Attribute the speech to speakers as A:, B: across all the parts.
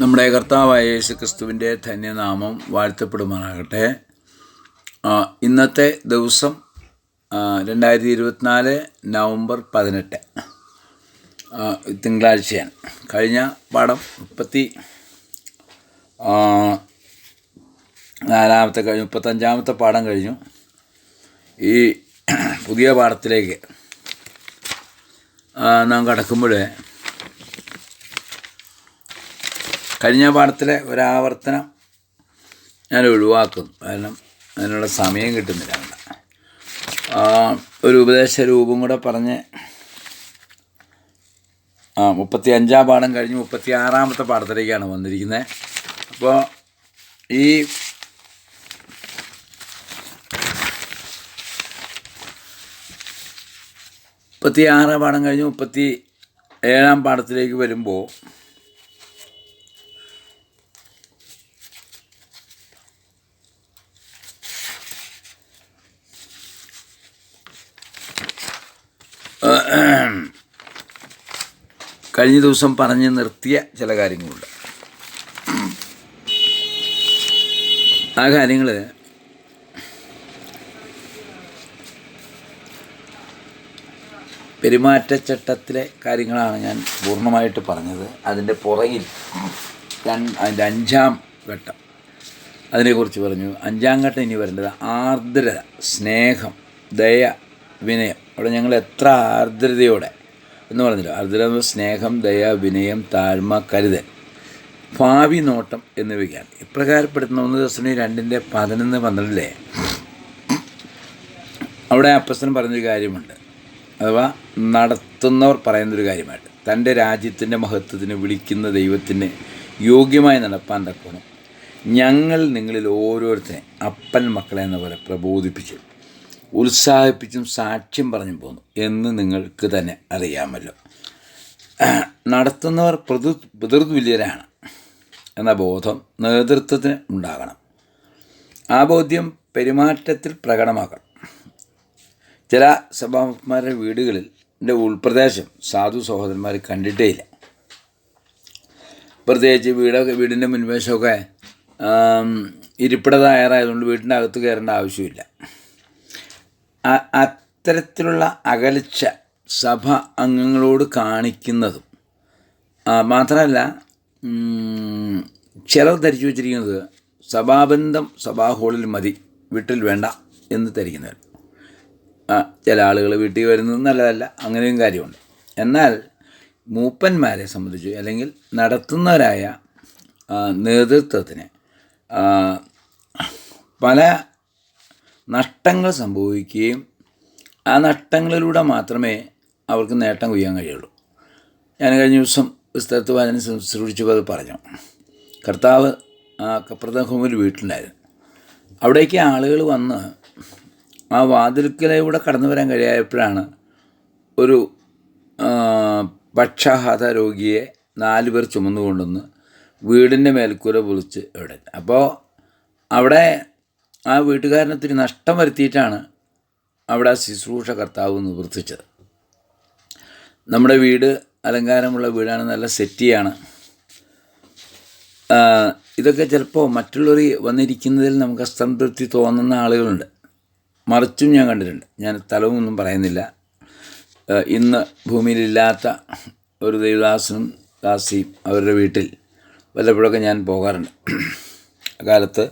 A: നമ്മുടെ കർത്താവായ യേശു ക്രിസ്തുവിന്റെ ധന്യനാമം വാഴ്ത്തപ്പെടുമാറാകട്ടെ. ഇന്നത്തെ ദിവസം രണ്ടായിരത്തി ഇരുപത്തിനാല് നവംബർ പതിനെട്ട് തിങ്കളാഴ്ചയാണ്. കഴിഞ്ഞ പാഠം മുപ്പത്തി നാലാമത്തെ കഴിഞ്ഞു മുപ്പത്തഞ്ചാമത്തെ പാഠം കഴിഞ്ഞു. ഈ പുതിയ പാഠത്തിലേക്ക് നാം കടക്കുമ്പോൾ കഴിഞ്ഞ പാഠത്തിലെ ഒരാവർത്തനം ഞാൻ ഒഴിവാക്കും കാരണം അതിനുള്ള സമയം കിട്ടുന്നില്ല. അവിടെ ഒരു ഉപദേശ രൂപം കൂടെ പറഞ്ഞ് ആ മുപ്പത്തി അഞ്ചാം പാഠം കഴിഞ്ഞ് മുപ്പത്തി ആറാമത്തെ പാഠത്തിലേക്കാണ് വന്നിരിക്കുന്നത്. അപ്പോൾ ഈ മുപ്പത്തി ആറാം പാഠം കഴിഞ്ഞ് മുപ്പത്തി ഏഴാം പാഠത്തിലേക്ക് വരുമ്പോൾ കഴിഞ്ഞ ദിവസം പറഞ്ഞു നിർത്തിയ ചില കാര്യങ്ങളുണ്ട്. ആ കാര്യങ്ങൾ പെരുമാറ്റച്ചട്ടത്തിലെ കാര്യങ്ങളാണ് ഞാൻ പൂർണമായിട്ട് പറഞ്ഞത്. അതിന്റെ പുറകിൽ അതിന്റെ അഞ്ചാം ഘട്ടം അതിനെക്കുറിച്ച് പറഞ്ഞു. അഞ്ചാം ഘട്ടം ഇനി വരേണ്ടത് ആർദ്രത സ്നേഹം ദയ വിനയം. അവിടെ ഞങ്ങൾ എത്ര ആർദ്രതയോടെ എന്ന് പറഞ്ഞില്ല. ആർദ്രത സ്നേഹം ദയ വിനയം താഴ്മ കരുതൽ. ഭാവി നോട്ടം എന്നിവയ്ക്കാണ്. ഇപ്രകാരപ്പെടുത്തുന്ന ഒന്ന് ദിവസം രണ്ടിന്റെ പതിനൊന്ന് പന്ത്രണ്ടിലെ അവിടെ അപ്പസ്തൻ പറഞ്ഞൊരു കാര്യമുണ്ട്. അഥവാ നടത്തുന്നവർ പറയുന്നൊരു കാര്യമായിട്ട്. തന്റെ രാജ്യത്തിന്റെ മഹത്വത്തിന് വിളിക്കുന്ന ദൈവത്തിന് യോഗ്യമായി നടപ്പാൻ തക്കണം ഞങ്ങൾ നിങ്ങളിൽ ഓരോരുത്തരെ അപ്പൻ മക്കളെ എന്ന പോലെ പ്രബോധിപ്പിച്ചു ഉത്സാഹിപ്പിച്ചും സാക്ഷ്യം പറഞ്ഞു പോന്നു. എന്ന് നിങ്ങൾക്ക് തന്നെ അറിയാമല്ലോ. നടത്തുന്നവർ പ്രതി പിതൃതുല്യരാണ്. എന്ന ബോധം നേതൃത്വത്തിന് ഉണ്ടാകണം. ആ ബോധ്യം പെരുമാറ്റത്തിൽ പ്രകടമാക്കണം. ചില സഭാമാരുടെ വീടുകളിൽ എന്റെ ഉൾപ്രദേശം സാധു സഹോദരന്മാർ കണ്ടിട്ടേ ഇല്ല. പ്രത്യേകിച്ച് വീടൊക്കെ വീടിന്റെ മുൻവശമൊക്കെ ഇരിപ്പിട തയ്യാറായതുകൊണ്ട് വീടിന്റെ അകത്ത് കയറേണ്ട ആവശ്യമില്ല. അത്തരത്തിലുള്ള അകൽച്ച സഭ അംഗങ്ങളോട് കാണിക്കുന്നതും മാത്രമല്ല ചിലർ ധരിച്ചു വച്ചിരിക്കുന്നത് സഭാബന്ധം സഭാ ഹാളിൽ മതി വീട്ടിൽ വേണ്ട എന്ന് ധരിക്കുന്നവർ. ചില ആളുകൾ വീട്ടിൽ വരുന്നത് നല്ലതല്ല അങ്ങനെയും കാര്യമുണ്ട്. എന്നാൽ മൂപ്പന്മാരെ സംബന്ധിച്ച് അല്ലെങ്കിൽ നടത്തുന്നവരായ നേതൃത്വത്തിന് പല നഷ്ടങ്ങൾ സംഭവിക്കുകയും ആ നഷ്ടങ്ങളിലൂടെ മാത്രമേ അവർക്ക് നേട്ടം കൊയ്യാൻ കഴിയുള്ളൂ. ഞാൻ കഴിഞ്ഞ ദിവസം പുസ്തകത്ത് വാചന ശുശ്രൂഷിച്ചപ്പോൾ അത് പറഞ്ഞു. കർത്താവ് ആ കപ്രതഹോമിൽ വീട്ടിലുണ്ടായിരുന്നു. അവിടേക്ക് ആളുകൾ വന്ന് ആ വാതിൽക്കലൂടെ കടന്നു വരാൻ കഴിയായപ്പോഴാണ് ഒരു പക്ഷാഘാത രോഗിയെ നാല് പേർ ചുമന്നു കൊണ്ടുവന്ന് വീടിന്റെ മേൽക്കൂര പൊളിച്ച് ഇവിടെ അപ്പോൾ അവിടെ ആ വീട്ടുകാരനത്തിന് നഷ്ടം വരുത്തിയിട്ടാണ് അവിടെ ആ ശുശ്രൂഷ കർത്താവ് നിവർത്തിച്ചത് നമ്മുടെ വീട് അലങ്കാരമുള്ള വീടാണ് നല്ല സെറ്റിയാണ്. ഇതൊക്കെ ചിലപ്പോൾ മറ്റുള്ളവർ വന്നിരിക്കുന്നതിൽ നമുക്ക് അസംതൃപ്തി തോന്നുന്ന ആളുകളുണ്ട്. മറിച്ചും ഞാൻ കണ്ടിട്ടുണ്ട്. ഞാൻ തലവൊന്നും പറയുന്നില്ല. ഇന്ന് ഭൂമിയിലില്ലാത്ത ഒരു ദേവദാസനും ദാസിയും അവരുടെ വീട്ടിൽ വല്ലപ്പോഴൊക്കെ ഞാൻ പോകാറുണ്ട്. അക്കാലത്ത്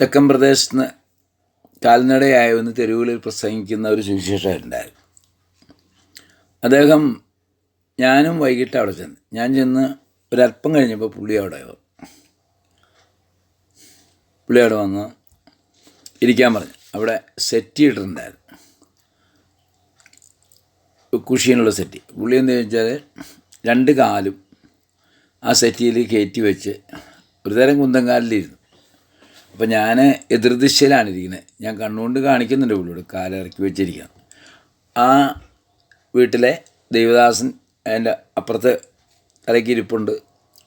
A: തെക്കൻ പ്രദേശത്ത് നിന്ന് കാൽനടയായി വന്ന് തെരുവുകളിൽ പ്രസംഗിക്കുന്ന ഒരു സുവിശേഷകരുണ്ടായിരുന്നു അദ്ദേഹം ഞാനും വൈകിട്ട് അവിടെ ചെന്ന് ഞാൻ ചെന്ന് ഒരല്പം കഴിഞ്ഞപ്പോൾ പുള്ളി അവിടെ പുള്ളി അവിടെ വന്ന് ഇരിക്കാൻ പറഞ്ഞു. അവിടെ സെറ്റ് ഇട്ടിട്ടുണ്ടായിരുന്നു. കുഷീനുള്ള സെറ്റ്. പുള്ളി എന്താ ചോദിച്ചാൽ രണ്ട് കാലും ആ സെറ്റിയിൽ കയറ്റി വെച്ച് ഒരു തരം കുന്തങ്കാലിലിരുന്നു അപ്പോൾ ഞാൻ എതിർദിശയിലാണ് ഇരിക്കുന്നത് ഞാൻ കണ്ണുകൊണ്ട് കാണിക്കുന്നുണ്ട് പുള്ളിയോട്. കാലിറക്കി വെച്ചിരിക്കുന്നത് ആ വീട്ടിലെ ദേവദാസൻ എന്റെ അപ്പുറത്ത് തലയ്ക്ക് ഇരിപ്പുണ്ട്.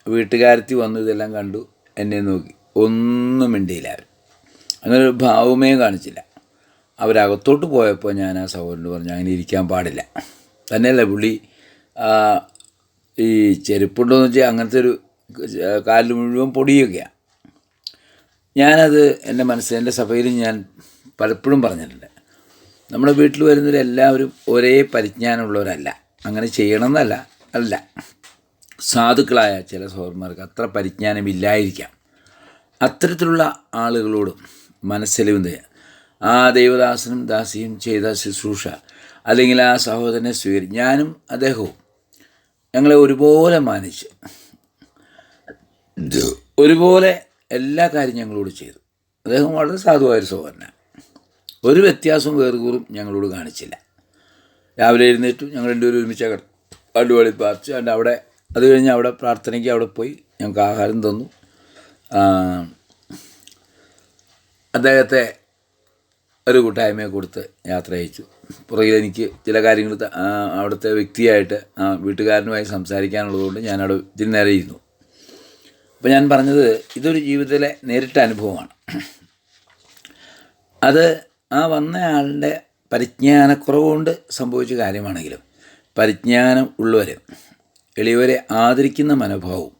A: വീട്ടുകാരത്തി വന്നു ഇതെല്ലാം കണ്ടു. എന്നെ നോക്കി. ഒന്നും മിണ്ടിയില്ല അവർ അങ്ങനെ ഒരു ഭാവമേ കാണിച്ചില്ല. അവരകത്തോട്ട് പോയപ്പോൾ ഞാൻ ആ സഹോദരനോട് പറഞ്ഞു അങ്ങനെ ഇരിക്കാൻ പാടില്ല. തന്നെയല്ല പുള്ളി ഈ ചെരുപ്പുണ്ടോയെന്ന് വെച്ചാൽ അങ്ങനത്തെ ഒരു കാലിൽ മുഴുവൻ പൊടിയൊക്കെയാണ് ഞാനത് എന്റെ മനസ്സിൽ എന്റെ സഭയിൽ ഞാൻ പലപ്പോഴും പറഞ്ഞിട്ടുണ്ട്. നമ്മുടെ വീട്ടിൽ വരുന്നവരെല്ലാവരും ഒരേ പരിജ്ഞാനമുള്ളവരല്ല. അങ്ങനെ ചെയ്യണമെന്നല്ല അല്ല. സാധുക്കളായ ചില സഹോദരന്മാർക്ക് അത്ര പരിജ്ഞാനമില്ലായിരിക്കാം. അത്തരത്തിലുള്ള ആളുകളോടും മനസ്സിലും ആ ദൈവദാസനും ദാസിയും ചെയ്ത ശുശ്രൂഷ അല്ലെങ്കിൽ ആ സഹോദരനെ സ്വീകരി ഞാനും അദ്ദേഹവും ഞങ്ങളെ ഒരുപോലെ മാനിച്ച് ഒരുപോലെ എല്ലാ കാര്യം ഞങ്ങളോട് ചെയ്തു. അദ്ദേഹം വളരെ സാധുവായൊരു സഹോദരനാണ്. ഒരു വ്യത്യാസവും വേറുകൂറും ഞങ്ങളോട് കാണിച്ചില്ല. രാവിലെ എഴുന്നേറ്റു ഞങ്ങൾ രണ്ടുപേരും ഒരുമിച്ച് അടിപൊളി പ്രാർത്ഥിച്ചു അതിന്റെ അവിടെ അത് കഴിഞ്ഞ് അവിടെ പ്രാർത്ഥനയ്ക്ക് അവിടെ പോയി ഞങ്ങൾക്ക് ആഹാരം തന്നു. അദ്ദേഹത്തെ ഒരു കൂട്ടായ്മയെ കൊടുത്ത് യാത്ര അയച്ചു. പുറകിൽ എനിക്ക് ചില കാര്യങ്ങൾ അവിടുത്തെ വ്യക്തിയായിട്ട് വീട്ടുകാരനുമായി സംസാരിക്കാനുള്ളതുകൊണ്ട് ഞാനവിടെ ഇതിന് നേരെ ഇരുന്നു. അപ്പോൾ ഞാൻ പറഞ്ഞത് ഇതൊരു ജീവിതത്തിലെ നേരിട്ട അനുഭവമാണ്. അത് ആ വന്നയാളുടെ ആളുടെ പരിജ്ഞാനക്കുറവ് കൊണ്ട് സംഭവിച്ച കാര്യമാണെങ്കിലും പരിജ്ഞാനം ഉള്ളവർ എളിയവരെ ആദരിക്കുന്ന മനോഭാവവും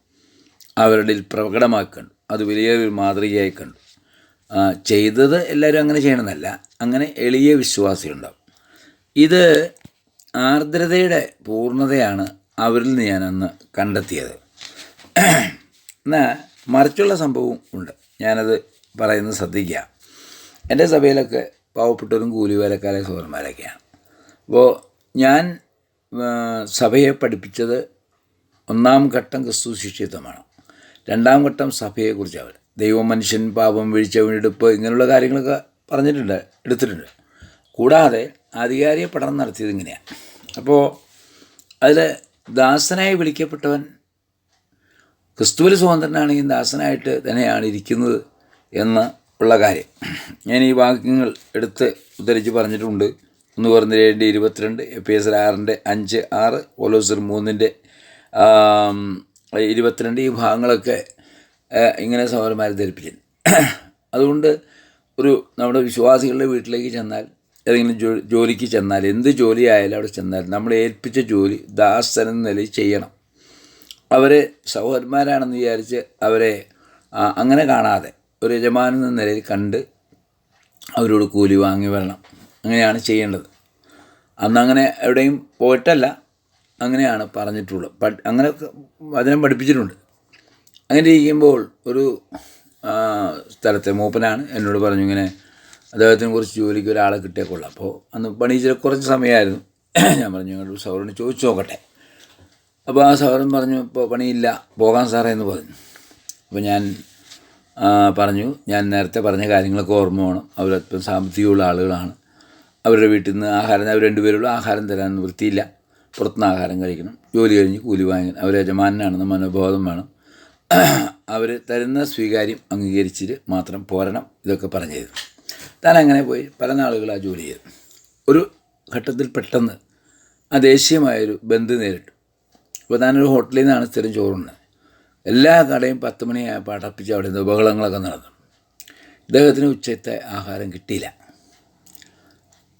A: അവരുടെ പ്രകടമാക്കണ്ടു അത് വലിയൊരു മാതൃകയായി കണ്ടു. ചെയ്തത് എല്ലാവരും അങ്ങനെ ചെയ്യണമെന്നല്ല അങ്ങനെ എളിയ വിശ്വാസിയുണ്ടാവും ഇത് ആർദ്രതയുടെ പൂർണതയാണ് അവരിൽ നിന്ന് ഞാനന്ന് കണ്ടെത്തിയത്. എന്നാൽ മറിച്ചുള്ള സംഭവം ഉണ്ട്. ഞാനത് പറയുന്നത് ശ്രദ്ധിക്കുക. എന്റെ സഭയിലൊക്കെ പാവപ്പെട്ടവരും കൂലിവേലക്കാരെ സഹോദരന്മാരൊക്കെയാണ്. അപ്പോൾ ഞാൻ സഭയെ പഠിപ്പിച്ചത് ഒന്നാം ഘട്ടം ക്രിസ്തു ശിക്ഷിത്വമാണ് രണ്ടാം ഘട്ടം സഭയെക്കുറിച്ചാണ് ദൈവം മനുഷ്യൻ പാപം വീഴ്ച വീണ്ടെടുപ്പ് ഇങ്ങനെയുള്ള കാര്യങ്ങളൊക്കെ പറഞ്ഞിട്ടുണ്ട് എടുത്തിട്ടുണ്ട്. കൂടാതെ ആധികാരിക പഠനം നടത്തിയത് ഇങ്ങനെയാണ്. അപ്പോൾ അതിൽ ദാസനായി വിളിക്കപ്പെട്ടവൻ ക്രിസ്തുവിൽ ഈ ദാസനായിട്ട് തന്നെയാണ് ഇരിക്കുന്നത് എന്ന് ഉള്ള കാര്യം. ഞാൻ ഈ വാക്യങ്ങൾ എടുത്ത് ഉദ്ധരിച്ച് പറഞ്ഞിട്ടുണ്ട്. ഒന്ന് പറഞ്ഞ ഏഴിന്റെ ഇരുപത്തിരണ്ട് എഫ് എസ് ആറിന്റെ അഞ്ച് ആറ് ഓലോസർ മൂന്നിന്റെ ഇരുപത്തിരണ്ട് ഈ ഭാഗങ്ങളൊക്കെ ഇങ്ങനെ സഹോദരന്മാരെ ധരിപ്പിച്ചു അതുകൊണ്ട് ഒരു നമ്മുടെ വിശ്വാസികളുടെ വീട്ടിലേക്ക് ചെന്നാൽ ഏതെങ്കിലും ജോലിക്ക് ചെന്നാൽ എന്ത് ജോലി ആയാലും അവിടെ ചെന്നാൽ നമ്മൾ ഏൽപ്പിച്ച ജോലി ദാസൻ നിലയിൽ ചെയ്യണം. അവർ സഹോദരന്മാരാണെന്ന് വിചാരിച്ച് അവരെ അങ്ങനെ കാണാതെ ഒരു യജമാനൻ എന്ന നിലയിൽ കണ്ട് അവരോട് കൂലി വാങ്ങി വരണം. അങ്ങനെയാണ് ചെയ്യേണ്ടത്. അന്ന് അങ്ങനെ എവിടെയും പോയിട്ടല്ല അങ്ങനെയാണ് പറഞ്ഞിട്ടുള്ളത്. പ അങ്ങനെ വചനം പഠിപ്പിച്ചിട്ടുണ്ട്. അങ്ങനെ ഇരിക്കുമ്പോൾ ഒരു സ്ഥലത്തെ മൂപ്പനാണ് എന്നോട് പറഞ്ഞു ഇങ്ങനെ അദ്ദേഹത്തിന് കുറച്ച് ജോലിക്ക് ഒരാളെ കിട്ടിയേക്കുള്ളൂ അപ്പോൾ അന്ന് പണി ചില കുറച്ച് സമയമായിരുന്നു. ഞാൻ പറഞ്ഞു ഞങ്ങളുടെ സൗറിന് ചോദിച്ചു നോക്കട്ടെ. അപ്പോൾ ആ സാറും പറഞ്ഞു ഇപ്പോൾ പണിയില്ല പോകാൻ സാറേ എന്ന് പറഞ്ഞു. അപ്പോൾ ഞാൻ പറഞ്ഞു ഞാൻ നേരത്തെ പറഞ്ഞ കാര്യങ്ങളൊക്കെ ഓർമ്മ വേണം. അവരല്പം സാമ്പത്തികമുള്ള ആളുകളാണ്. അവരുടെ വീട്ടിൽ നിന്ന് ആഹാരം അവർ രണ്ടുപേരുള്ള ആഹാരം തരാൻ വൃത്തിയില്ല. പുറത്തുനിന്ന് ആഹാരം കഴിക്കണം. ജോലി കഴിഞ്ഞ് കൂലി വാങ്ങിക്കണം അവർ യജമാനാണെന്ന് മനോബോധം വേണം. അവർ തരുന്ന സ്വീകാര്യം അംഗീകരിച്ചിട്ട് മാത്രം പോരണം ഇതൊക്കെ പറഞ്ഞു തരും താൻ അങ്ങനെ പോയി പല നാളുകൾ ആ ജോലി ചെയ്തു ഒരു ഘട്ടത്തിൽ പെട്ടെന്ന് ആ ദേശീയമായൊരു ബന്ധു നേരിട്ടു. അപ്പോൾ താനൊരു ഹോട്ടലിൽ നിന്നാണ് സ്ഥിരം ചോറുണ്ട് എല്ലാ കടയും പത്ത് മണിയായപ്പോൾ അടപ്പിച്ച് അവിടെ നിന്ന് ബഹളങ്ങളൊക്കെ നടന്നു ഇദ്ദേഹത്തിന് ഉച്ചത്തെ ആഹാരം കിട്ടിയില്ല.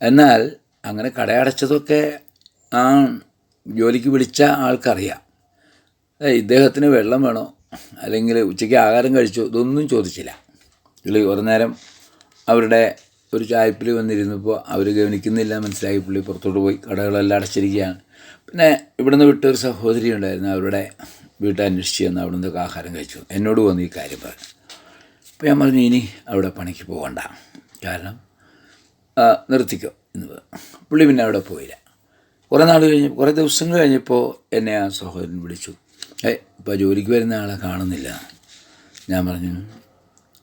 A: എന്നാൽ അങ്ങനെ കടയടച്ചതൊക്കെ ആ ജോലിക്ക് വിളിച്ച ആൾക്കറിയാം. ഇദ്ദേഹത്തിന് വെള്ളം വേണോ? അല്ലെങ്കിൽ ഉച്ചയ്ക്ക് ആഹാരം കഴിച്ചോ? ഇതൊന്നും ചോദിച്ചില്ല. പുള്ളി കുറേ നേരം അവരുടെ ഒരു ചായപ്പിൽ വന്നിരുന്നപ്പോൾ അവർ ഗവനിക്കുന്നില്ല. മനസ്സിലായി പുള്ളി പുറത്തോട്ട് പോയി കടകളെല്ലാം അടച്ചിരിക്കുകയാണ്. പിന്നെ ഇവിടുന്ന് വിട്ടൊരു സഹോദരി ഉണ്ടായിരുന്നു. അവരുടെ വീട്ടിൽ അന്വേഷിച്ച് ചെന്ന് അവിടെ നിന്നൊക്കെ ആഹാരം കഴിച്ചു. എന്നോട് വന്ന് ഈ കാര്യം പറഞ്ഞു. അപ്പോൾ ഞാൻ പറഞ്ഞു ഇനി അവിടെ പണിക്ക് പോകണ്ട. കാരണം നിർത്തിക്കോ. എന്ന് പുള്ളി പിന്നെ അവിടെ പോയില്ല. കുറേ നാൾ കഴിഞ്ഞ് കുറേ ദിവസങ്ങൾ കഴിഞ്ഞപ്പോൾ എന്നെ ആ സഹോദരൻ വിളിച്ചു. ഏ ഇപ്പോൾ ജോലിക്ക് വരുന്ന ആളെ കാണുന്നില്ല. ഞാൻ പറഞ്ഞു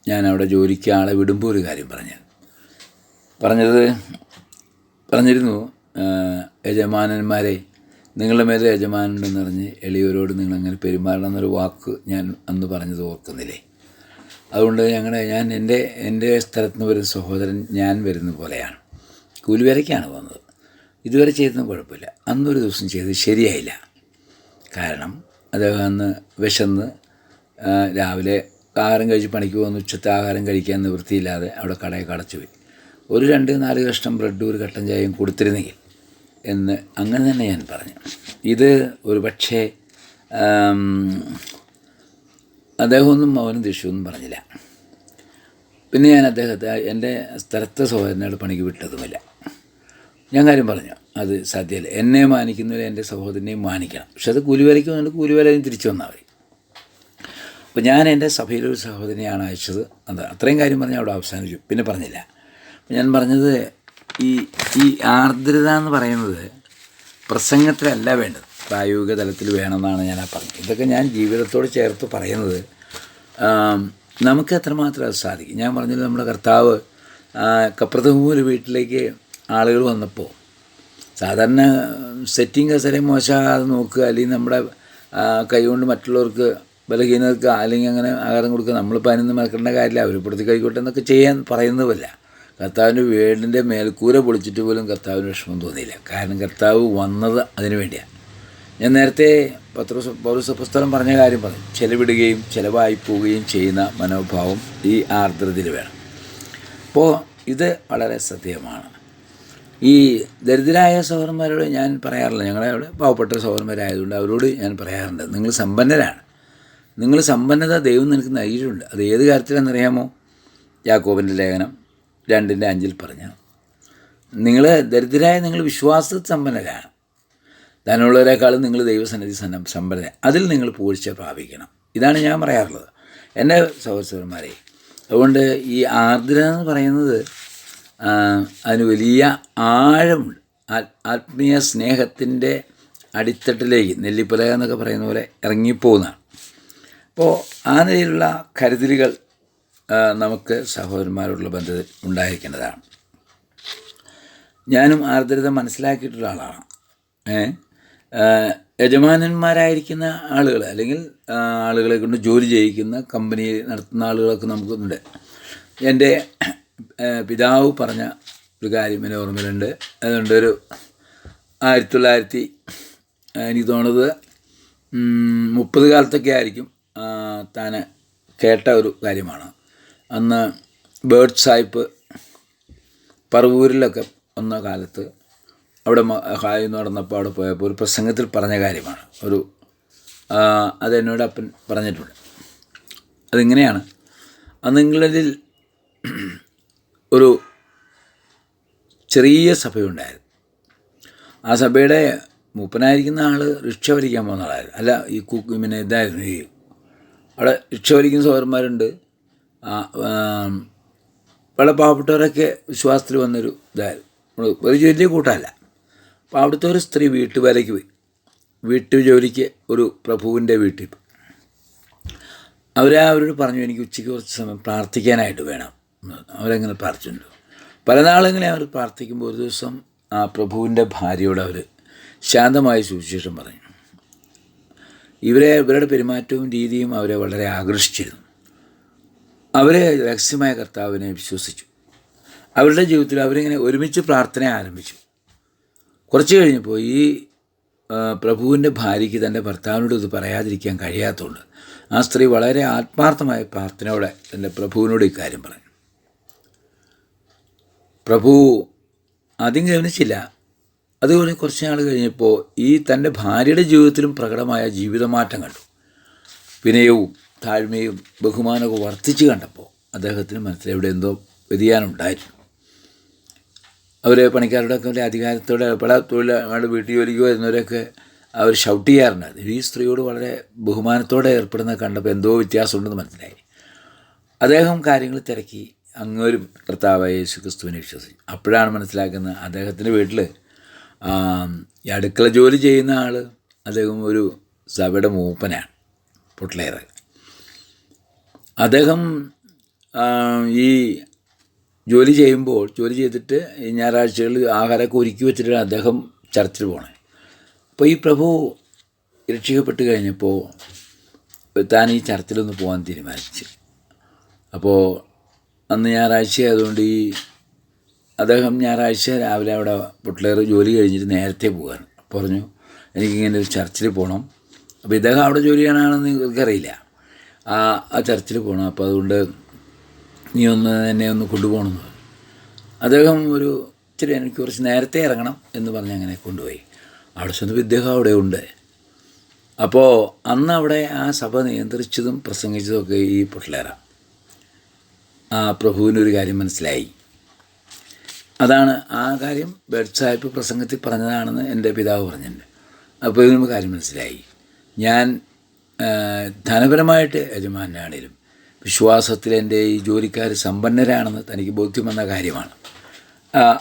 A: ഞാൻ അവിടെ ജോലിക്ക് ആളെ വിടുമ്പോൾ ഒരു കാര്യം പറഞ്ഞു. പറഞ്ഞത് പറഞ്ഞിരുന്നു യജമാനന്മാരെ നിങ്ങളുടെ മേലെ യജമാനുണ്ടെന്ന് പറഞ്ഞ് എളിയവരോട് നിങ്ങൾ അങ്ങനെ പെരുമാറണം എന്നൊരു വാക്ക് ഞാൻ അന്ന് പറഞ്ഞത് ഓർക്കുന്നില്ലേ? അതുകൊണ്ട് ഞങ്ങളുടെ ഞാൻ എന്റെ എന്റെ സ്ഥലത്ത് നിന്ന് വരുന്ന സഹോദരൻ ഞാൻ വരുന്ന പോലെയാണ്. കൂലിവേലയ്ക്കാണ് വന്നത് ഇതുവരെ ചെയ്തതും കുഴപ്പമില്ല. അന്നൊരു ദിവസം ചെയ്തത് ശരിയായില്ല. കാരണം അദ്ദേഹം അന്ന് വിശന്ന് രാവിലെ ആഹാരം കഴിച്ച് പണിക്ക് പോകുന്ന. ഉച്ചത്തെ ആഹാരം കഴിക്കാൻ നിവൃത്തിയില്ലാതെ അവിടെ കടയൊക്കെ അടച്ചു പോയി ഒരു രണ്ട് നാല് കഷ്ണം ബ്രെഡും ഒരു കട്ടൻ ചായയും കൊടുത്തിരുന്നെങ്കിൽ എന്ന് അങ്ങനെ തന്നെ ഞാൻ പറഞ്ഞു. ഇത് ഒരു പക്ഷേ അദ്ദേഹമൊന്നും മൗനം ദേഷ്യമൊന്നും പറഞ്ഞില്ല. പിന്നെ ഞാൻ അദ്ദേഹത്തെ എന്റെ സ്ഥലത്തെ സഹോദരനോട് പണിക്ക് വിട്ടതുമില്ല. ഞാൻ കാര്യം പറഞ്ഞു അത് സാധ്യമല്ല എന്നെ മാനിക്കുന്നവരെ എന്റെ സഹോദരനെയും മാനിക്കണം. പക്ഷെ അത് കൂലിവേലയ്ക്ക് വന്നിട്ട് കൂലിവേലയും തിരിച്ചു വന്നാൽ മതി. അപ്പോൾ ഞാൻ എന്റെ സഭയിലൊരു സഹോദരനെയാണ് അയച്ചത്. അത് അത്രയും കാര്യം പറഞ്ഞ് അവിടെ അവസാനിച്ചു പിന്നെ പറഞ്ഞില്ല. ഞാൻ പറഞ്ഞത് ഈ ഈ ആർദ്രത എന്ന് പറയുന്നത് പ്രസംഗത്തിലല്ല വേണ്ടത്. പ്രായോഗിക തലത്തിൽ വേണമെന്നാണ് ഞാൻ ആ പറഞ്ഞത്. ഇതൊക്കെ ഞാൻ ജീവിതത്തോട് ചേർത്ത് പറയുന്നത് നമുക്ക് എത്രമാത്രം അത് സാധിക്കും. ഞാൻ പറഞ്ഞത് നമ്മുടെ കർത്താവ് കപ്രതമൂൽ വീട്ടിലേക്ക് ആളുകൾ വന്നപ്പോൾ സാധാരണ സെറ്റിംഗ് കസേരയും മോശമാകാതെ നോക്കുക അല്ലെങ്കിൽ നമ്മുടെ കൈകൊണ്ട് മറ്റുള്ളവർക്ക് ബലഹീനർക്ക് അല്ലെങ്കിൽ അങ്ങനെ ആഹാരം കൊടുക്കുക നമ്മളിപ്പോൾ അതിനൊന്നും മറക്കേണ്ട കാര്യമില്ല അവർ പുറത്ത് കൈക്കോട്ടെ എന്നൊക്കെ ചെയ്യാൻ പറയുന്നതല്ല. കർത്താവിന്റെ വീടിന്റെ മേൽക്കൂര പൊളിച്ചിട്ട് പോലും കർത്താവിന് വിഷമം തോന്നിയില്ല. കാരണം കർത്താവ് വന്നത് അതിനു വേണ്ടിയാണ്. ഞാൻ നേരത്തെ പത്രോസ് പൗരസ പുസ്തകം പറഞ്ഞ കാര്യം പറഞ്ഞു. ചെലവിടുകയും ചിലവായി പോവുകയും ചെയ്യുന്ന മനോഭാവം ഈ ആർദ്രതയിൽ വേണം. അപ്പോൾ ഇത് വളരെ സത്യമാണ്. ഈ ദരിദ്രരായ സഹോദരന്മാരോട് ഞാൻ പറയാറില്ല. ഞങ്ങളെ അവിടെ പാവപ്പെട്ട സഹോദരന്മാരായതുകൊണ്ട് അവരോട് ഞാൻ പറയാറുണ്ട്. നിങ്ങൾ സമ്പന്നരാണ്. നിങ്ങൾ സമ്പന്നത ദൈവം നിനക്ക് നൽകിയിട്ടുണ്ട്. അത് ഏത് കാര്യത്തിലാണെന്നറിയാമോ? യാക്കോബിന്റെ ലേഖനം രണ്ടിന്റെ അഞ്ചിൽ പറഞ്ഞു നിങ്ങൾ ദരിദ്രരായ നിങ്ങൾ വിശ്വാസ സമ്പന്നരാണ് ധനമുള്ളവരെക്കാളും നിങ്ങൾ ദൈവസന്നിധി സന്ന സമ്പന്ന അതിൽ നിങ്ങൾ പൂഴ്ച പ്രാപിക്കണം. ഇതാണ് ഞാൻ പറയാറുള്ളത്. എന്റെ സഹോദരന്മാരെ അതുകൊണ്ട് ഈ ആർദ്ര എന്ന് പറയുന്നത് അതിന് വലിയ ആഴമുണ്ട്. ആത്മീയ സ്നേഹത്തിന്റെ അടിത്തട്ടിലേക്ക് നെല്ലിപ്പലക എന്നൊക്കെ പറയുന്ന പോലെ ഇറങ്ങിപ്പോകുന്നതാണ് അപ്പോൾ ആ നിലയിലുള്ള കരുതലുകൾ നമുക്ക് സഹോദരന്മാരോടുള്ള ബന്ധത്തിൽ ഉണ്ടായിരിക്കേണ്ടതാണ്. ഞാനും ആർദ്രത മനസ്സിലാക്കിയിട്ടുള്ള ആളാണ്. യജമാനന്മാരായിരിക്കുന്ന ആളുകൾ അല്ലെങ്കിൽ ആളുകളെ കൊണ്ട് ജോലി ചെയ്യിക്കുന്ന കമ്പനി നടത്തുന്ന ആളുകളൊക്കെ നമുക്കുണ്ട്. എന്റെ പിതാവ് പറഞ്ഞ ഒരു കാര്യം എന്റെ ഓർമ്മയിലുണ്ട്. അതുകൊണ്ട് ഒരു ആയിരത്തി തൊള്ളായിരത്തി എനിക്ക് തോന്നുന്നത് മുപ്പത് കാലത്തൊക്കെ ആയിരിക്കും താൻ കേട്ട ഒരു കാര്യമാണ്. അന്ന് ബേർഡ് സായിപ്പ് പറവൂരിലൊക്കെ വന്ന കാലത്ത് അവിടെ ഹായ് എന്ന് നടന്നപ്പോൾ അവിടെ പോയപ്പോൾ ഒരു പ്രസംഗത്തിൽ പറഞ്ഞ കാര്യമാണ്. ഒരു അത് അതെന്നോട് അപ്പൻ പറഞ്ഞിട്ടുണ്ട്. അതിങ്ങനെയാണ്. അന്ന് ഇംഗ്ലണ്ടിൽ ഒരു ചെറിയ സഭയുണ്ടായിരുന്നു. ആ സഭയുടെ മൂപ്പനായിരിക്കുന്ന ആൾ റിക്ഷ വലിക്കാൻ പോകുന്ന ആളായിരുന്നു. അല്ല ഈ പിന്നെ ഇതായിരുന്നു ഈ അവിടെ റിക്ഷ വലിക്കുന്ന സഹോദരന്മാരുണ്ട്. വളരെ പാവപ്പെട്ടവരൊക്കെ വിശ്വാസത്തിൽ വന്നൊരു ഇതായിരുന്നു. നമ്മൾ ഒരു വലിയ കൂട്ടമല്ല. അപ്പോൾ അവിടുത്തെ ഒരു സ്ത്രീ വീട്ടു വീട്ടുവേലയ്ക്ക് പോയി. വീട്ടു ജോലിക്ക് ഒരു പ്രഭുവിന്റെ വീട്ടിൽ. അവരെ അവരോട് പറഞ്ഞു എനിക്ക് ഉച്ചയ്ക്ക് കുറച്ച് സമയം പ്രാർത്ഥിക്കാനായിട്ട് വേണം. അവരങ്ങനെ പ്രാർത്ഥിച്ചിട്ടുണ്ട്. പല നാളിങ്ങനെ അവർ പ്രാർത്ഥിക്കുമ്പോൾ ഒരു ദിവസം ആ പ്രഭുവിന്റെ ഭാര്യയോട് അവർ ശാന്തമായി സുവിശേഷം പറഞ്ഞു. ഇവരെ ഇവരുടെ പെരുമാറ്റവും രീതിയും അവരെ വളരെ ആകർഷിച്ചിരുന്നു. അവരെ രഹസ്യമായ കർത്താവിനെ വിശ്വസിച്ചു. അവരുടെ ജീവിതത്തിൽ അവരിങ്ങനെ ഒരുമിച്ച് പ്രാർത്ഥന ആരംഭിച്ചു. കുറച്ച് കഴിഞ്ഞപ്പോൾ ഈ പ്രഭുവിന്റെ ഭാര്യയ്ക്ക് തന്റെ ഭർത്താവിനോട് ഇത് പറയാതിരിക്കാൻ കഴിയാത്തതുകൊണ്ട് ആ സ്ത്രീ വളരെ ആത്മാർത്ഥമായ പ്രാർത്ഥനയോടെ തന്റെ പ്രഭുവിനോട് ഇക്കാര്യം പറഞ്ഞു. പ്രഭു ആദ്യം ഗവനിച്ചില്ല. അതുപോലെ കുറച്ച് നാൾ കഴിഞ്ഞപ്പോൾ ഈ തന്റെ ഭാര്യയുടെ ജീവിതത്തിലും പ്രകടമായ ജീവിതമാറ്റം കണ്ടു. വിനയവും താഴ്മയും ബഹുമാനവും വർദ്ധിച്ചു കണ്ടപ്പോൾ അദ്ദേഹത്തിന് മനസ്സിൽ എവിടെ എന്തോ വ്യതിയാനം ഉണ്ടായിരുന്നു അവർ പണിക്കാരോടൊക്കെ വലിയ അധികാരത്തോടെ പല തൊഴിലാളികളുടെ വീട്ടു ജോലിക്ക് വരുന്നവരൊക്കെ അവർ ഷൗട്ട് ചെയ്യാറുണ്ടായിരുന്നു ഈ സ്ത്രീയോട് വളരെ ബഹുമാനത്തോടെ ഏർപ്പെടുന്നത് കണ്ടപ്പോൾ എന്തോ വ്യത്യാസമുണ്ടെന്ന് മനസ്സിലായി. അദ്ദേഹം കാര്യങ്ങൾ തിരക്കി അങ്ങൊരു കർത്താവായ യേശു ക്രിസ്തുവിനെ വിശ്വസിച്ചു. അപ്പോഴാണ് മനസ്സിലാക്കുന്നത് അദ്ദേഹത്തിന്റെ വീട്ടിൽ ഈ അടുക്കള ജോലി ചെയ്യുന്ന ആൾ അദ്ദേഹം ഒരു സഭയുടെ മൂപ്പനാണ് പൊട്ടിലേറെ. അദ്ദേഹം ഈ ജോലി ചെയ്യുമ്പോൾ ജോലി ചെയ്തിട്ട് ഈ ഞായറാഴ്ചകളിൽ ആഹാരമൊക്കെ ഒരുക്കി വെച്ചിട്ടാണ് അദ്ദേഹം ചർച്ചിൽ പോണേ. അപ്പോൾ ഈ പ്രഭു രക്ഷിക്കപ്പെട്ട് കഴിഞ്ഞപ്പോൾ താൻ ഈ ചർച്ചിലൊന്ന് പോകാൻ തീരുമാനിച്ചു. അപ്പോൾ അന്ന് ഞായറാഴ്ച ആയതുകൊണ്ട് ഈ അദ്ദേഹം ഞായറാഴ്ച രാവിലെ അവിടെ പൊട്ടിലേറ് ജോലി കഴിഞ്ഞിട്ട് നേരത്തെ പോകാൻ പറഞ്ഞു എനിക്കിങ്ങനെ ഒരു ചർച്ചിൽ പോകണം അപ്പോൾ ഇദ്ദേഹം അവിടെ ജോലി ചെയ്യണമെന്ന് എനിക്കറിയില്ല ആ ആ ചർച്ചിൽ പോകണം അപ്പോൾ അതുകൊണ്ട് നീ ഒന്ന് എന്നെ ഒന്ന് കൊണ്ടുപോകണം എന്ന് അദ്ദേഹം ഒരു ഇച്ചിരി എനിക്ക് കുറച്ച് നേരത്തെ ഇറങ്ങണം എന്ന് പറഞ്ഞ് അങ്ങനെ കൊണ്ടുപോയി. അവിടെ ചെന്നപ്പോൾ ഇദ്ദേഹം അവിടെ ഉണ്ട്. അപ്പോൾ അന്ന് അവിടെ ആ സഭ നിയന്ത്രിച്ചതും പ്രസംഗിച്ചതും ഒക്കെ ഈ പൊട്ടിലേറ ആ പ്രഭുവിനൊരു കാര്യം മനസ്സിലായി. അതാണ് ആ കാര്യം ബെഡ് സാഹിബ് പ്രസംഗത്തിൽ പറഞ്ഞതാണെന്ന് എന്റെ പിതാവ് പറഞ്ഞിട്ടുണ്ട്. അപ്പോൾ ഇതിന് കാര്യം മനസ്സിലായി. ഞാൻ ധനപരമായിട്ട് യജമാനാണേലും വിശ്വാസത്തിൽ എന്റെ ഈ ജോലിക്കാർ സമ്പന്നരാണെന്ന് തനിക്ക് ബോധ്യം വന്ന കാര്യമാണ്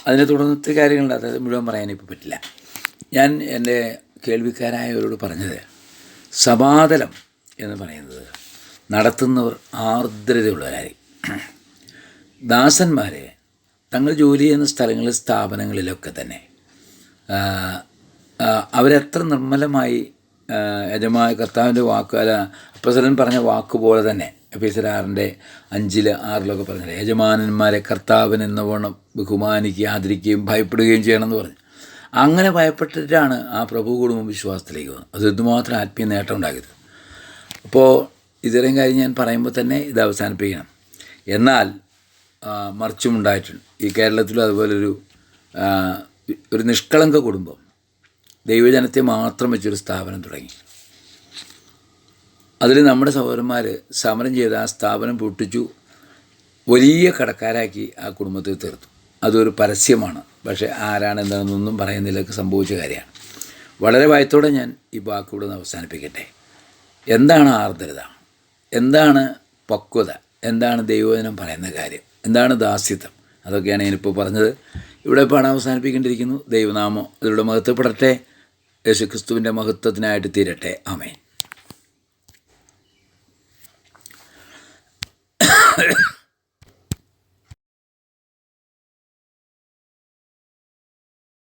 A: അതിനെ തുടർന്നത്തെ കാര്യങ്ങൾ അതായത് മുഴുവൻ പറയാനിപ്പോൾ പറ്റില്ല. ഞാൻ എന്റെ കേൾവിക്കാരായവരോട് പറഞ്ഞത് സമാതലം എന്ന് പറയുന്നത് നടത്തുന്നവർ ആർദ്രതയുള്ളവരായി. ദാസന്മാരെ തങ്ങൾ ജോലി ചെയ്യുന്ന സ്ഥലങ്ങളിൽ സ്ഥാപനങ്ങളിലൊക്കെ തന്നെ അവരെത്ര നിർമ്മലമായി യജമായ കർത്താവിന്റെ വാക്ക് അല്ല പ്രസിഡൻ പറഞ്ഞ വാക്ക് പോലെ തന്നെ എഫീസരാറിന്റെ അഞ്ചിൽ ആറിലൊക്കെ പറഞ്ഞത് യജമാനന്മാരെ കർത്താവിന് എന്നവണ്ണം ബഹുമാനിക്കുകയും ആദരിക്കുകയും ഭയപ്പെടുകയും ചെയ്യണമെന്ന് പറഞ്ഞു. അങ്ങനെ ഭയപ്പെട്ടിട്ടാണ് ആ പ്രഭു കുടുംബം വിശ്വാസത്തിലേക്ക് വന്നത്. അത് എന്തുമാത്രം ആത്മീയ നേട്ടം ഉണ്ടാക്കിയത്. അപ്പോൾ ഇത്രയും കാര്യം ഞാൻ പറയുമ്പോൾ തന്നെ ഇത് അവസാനിപ്പിക്കണം. എന്നാൽ മറിച്ചും ഉണ്ടായിട്ടുണ്ട് ഈ കേരളത്തിലും അതുപോലൊരു ഒരു നിഷ്കളങ്ക കുടുംബം ദൈവജനത്തെ മാത്രം വെച്ചൊരു സ്ഥാപനം തുടങ്ങി. അതിൽ നമ്മുടെ സഹോദരന്മാർ സമരം ചെയ്ത് ആ സ്ഥാപനം പൊട്ടിച്ചു. വലിയ കടക്കാരാക്കി ആ കുടുംബത്തെ തീർത്തു. അതൊരു പരസ്യമാണ്. പക്ഷേ ആരാണ് എന്താണെന്നൊന്നും പറയുന്നതിലേക്ക് സംഭവിച്ച കാര്യമാണ്. വളരെ ഭയത്തോടെ ഞാൻ ഈ വാക്കിവിടെ നിന്ന് അവസാനിപ്പിക്കട്ടെ. എന്താണ് ആർദ്രത? എന്താണ് പക്വത? എന്താണ് ദൈവജനം പറയുന്ന കാര്യം? എന്താണ് ദാസ്യത്വം അതൊക്കെയാണ് ഞാനിപ്പോൾ പറഞ്ഞത്. ഇവിടെ പാഠം അവസാനിപ്പിക്കേണ്ടിയിരിക്കുന്നു ദൈവനാമം അതിലൂടെ മഹത്വപ്പെടട്ടെ. യേശുക്രിസ്തുവിന്റെ മഹത്വത്തിനായിട്ട് തീരട്ടെ. ആമേൻ.